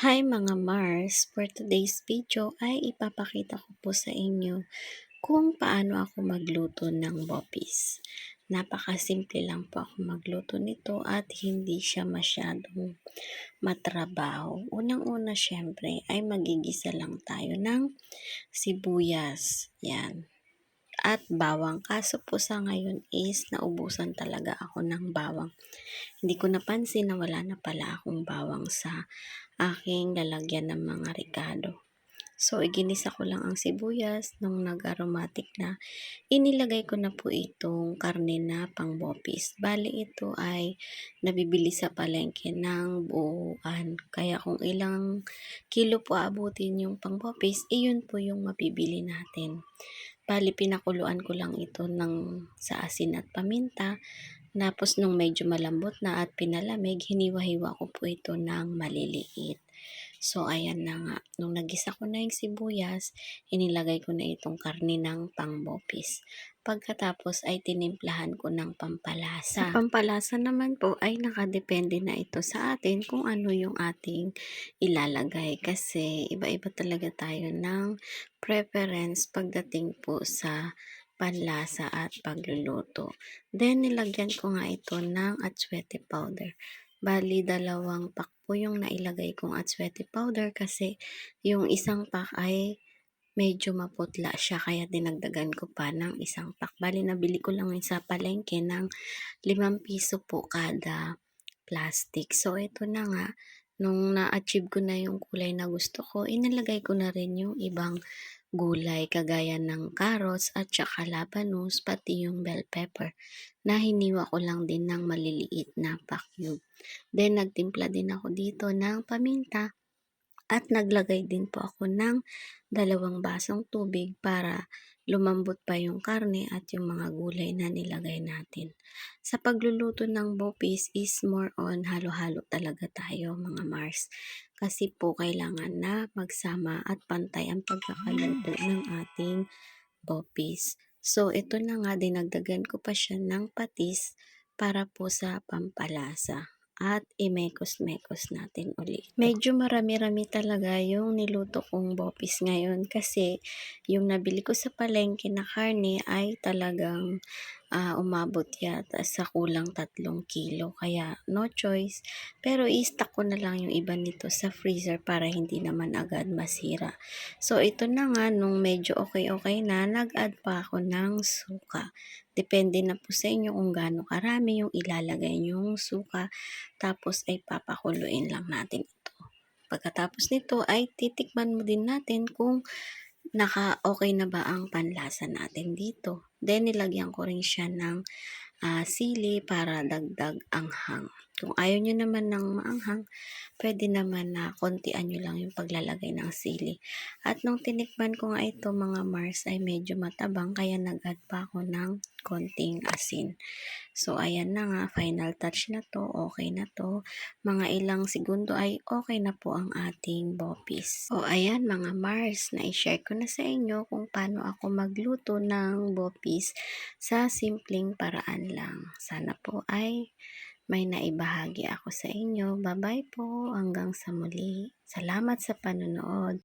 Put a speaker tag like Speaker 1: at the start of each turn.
Speaker 1: Hi mga Mars! For today's video ay ipapakita ko po sa inyo kung paano ako magluto ng bopis. Napakasimple lang po ako magluto nito at hindi siya masyadong matrabaho. Unang-una syempre ay magigisa lang tayo ng sibuyas. Yan. At bawang. Kaso po sa ngayon is naubusan talaga ako ng bawang. Hindi ko napansin na wala na pala akong bawang sa aking lalagyan ng mga ricado. So, iginisa ko lang ang sibuyas nung nag-aromatic na. Inilagay ko na po itong karne na pangbopis. Bali, ito ay nabibili sa palengke ng buuan. Kaya kung ilang kilo po abutin yung pangbopis, iyon po yung mapibili natin. Bali, pinakuluan ko lang ito ng, sa asin at paminta. Tapos nung medyo malambot na at pinalamig, hiniwa-hiwa ko po ito ng maliliit. So, ayan na nga. Nung nagisa ko na yung sibuyas, inilagay ko na itong karne ng pangbopis. Pagkatapos ay tinimplahan ko ng pampalasa. Ang pampalasa naman po ay nakadepende na ito sa atin kung ano yung ating ilalagay. Kasi iba-iba talaga tayo ng preference pagdating po sa panlasa at pagluluto. Then, nilagyan ko nga ito ng atswete powder. Bali, dalawang pack po yung nailagay kong atswete powder kasi yung isang pack ay medyo maputla siya kaya dinagdagan ko pa ng isang pack. Bali, nabili ko lang sa palengke ng 5 piso po kada plastic. So, ito na nga. Nung na-achieve ko na yung kulay na gusto ko, inalagay ko na rin yung ibang gulay kagaya ng carrots at saka labanos pati yung bell pepper na hiniwa ko lang din ng maliliit na pack cube. Then nagtimpla din ako dito ng paminta at naglagay din po ako ng dalawang basong tubig para lumambot pa yung karne at yung mga gulay na nilagay natin. Sa pagluluto ng bopis is more on halo-halo talaga tayo mga Mars. Kasi po kailangan na magsama at pantay ang pagkakaluto ng ating bopis. So ito na nga dinagdagan ko pa siya ng patis para po sa pampalasa at imekos-mekos natin ulit. Medyo marami-rami talaga yung niluto kong bopis ngayon kasi yung nabili ko sa palengke na karne ay talagang uh, umabot yata sa kulang tatlong kilo. Kaya no choice. Pero i-stock ko na lang yung iba nito sa freezer para hindi naman agad masira. So ito na nga, nung medyo okay-okay na, nag-add pa ako ng suka. Depende na po sa inyo kung gaano karami yung ilalagay yung suka. Tapos ay papakuluin lang natin ito. Pagkatapos nito ay titikman mo din natin kung naka-okay na ba ang panlasa natin dito. Then, nilagyan ko rin siya ng uh, sili para dagdag anghang. Kung ayaw nyo naman ng maanghang, pwede naman na kontian nyo lang yung paglalagay ng sili. At nung tinikman ko nga ito mga Mars ay medyo matabang kaya nag-add pa ako ng konting asin. So ayan na nga, final touch na to, okay na to. Mga ilang segundo ay okay na po ang ating bopis. So ayan mga Mars, na-share ko na sa inyo kung paano ako magluto ng bopis sa simpleng paraan lang. Sana po ay may naibahagi ako sa inyo. Bye-bye po. Hanggang sa muli. Salamat sa panonood.